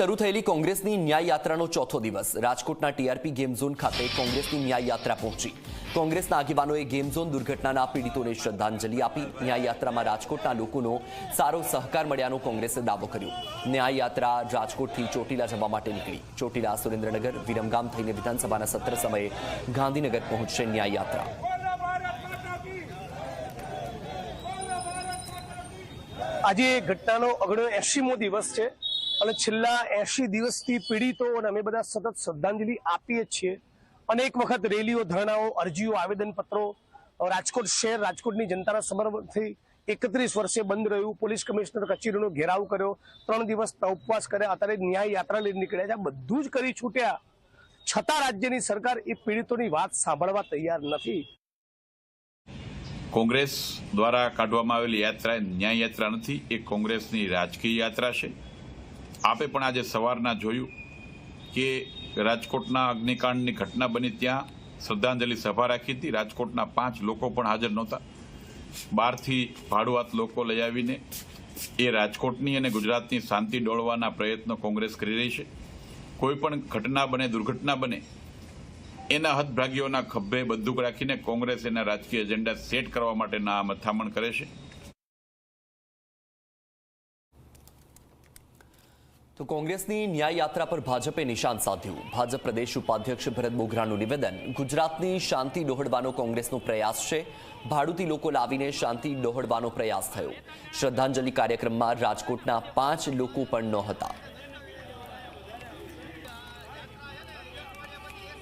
શરૂ થયેલી કોંગ્રેસની ન્યાય યાત્રાનો ચોથો દિવસ. રાજકોટના ટીઆરપી ગેમ ઝોન ખાતે કોંગ્રેસની ન્યાય યાત્રા પહોંચી. કોંગ્રેસના આગેવાનોએ ગેમ ઝોન દુર્ઘટનાના પીડિતોને શ્રદ્ધાંજલિ આપી. ન્યાય યાત્રામાં રાજકોટના લોકોનો સારો સહકાર મળ્યાનો કોંગ્રેસે દાવો કર્યો. ન્યાય યાત્રા રાજકોટથી ચોટીલા જવા માટે નીકળી. ચોટીલા સુરેન્દ્રનગર, વિરમગામ થઈને વિધાનસભાના સત્ર સમયે ગાંધીનગર પહોંચશે ન્યાય યાત્રા. આજે ઘટનાનો અગણ્યો એસીમો દિવસ છે. અને છેલ્લા એસી દિવસથી પીડિતો અને અમે બધા સતત શ્રદ્ધાંજલિ આપીએ છીએ. અનેક વખત રેલીઓ, ધરણાઓ, અરજીઓ, આવેદનપત્રો રાજકોટ શહેર, રાજકોટની જનતાના સમર્થનથી એકત્રીસ વર્ષે બંધ રહ્યું. પોલીસ કમિશનર કચેરીનો ઘેરાવ કર્યો. ત્રણ દિવસ ઉપવાસ કર્યા. અત્યારે ન્યાય યાત્રા લઈને નીકળ્યા છે. આ બધું જ કરી છૂટ્યા. છતાં રાજ્યની સરકાર એ પીડિતોની વાત સાંભળવા તૈયાર નથી. કોંગ્રેસ દ્વારા કાઢવામાં આવેલી યાત્રા ન્યાય યાત્રા નથી. એ કોંગ્રેસની રાજકીય યાત્રા છે. આપે પણ આજે સવારના જોયું કે રાજકોટના અગ્નિકાંડની ઘટના બની ત્યાં શ્રદ્ધાંજલિ સભા રાખી હતી. રાજકોટના પાંચ લોકો પણ હાજર નહોતા. બહારથી ભાડુઆત લોકો લઈ આવીને એ રાજકોટની અને ગુજરાતની શાંતિ ડોળવાના પ્રયત્નો કોંગ્રેસ કરી રહી છે. કોઈ પણ ઘટના બને, દુર્ઘટના બને, એના હદભાગીઓના ખભે બંદૂક રાખીને કોંગ્રેસ એના રાજકીય એજન્ડા સેટ કરવા માટેના આ મથામણ કરે છે. તો કોંગ્રેસની ન્યાય યાત્રા પર ભાજપે નિશાન સાધ્યું. ભાજપ પ્રદેશ ઉપાધ્યક્ષ ભરત બોઘરાનું નિવેદન, ગુજરાતની શાંતિ ડહોળવાનો કોંગ્રેસનો પ્રયાસ છે. ભાડુતી લોકો લાવીને શાંતિ ડહોળવાનો પ્રયાસ થયો. શ્રદ્ધાંજલિ કાર્યક્રમમાં રાજકોટના પાંચ લોકો પણ નહોતા.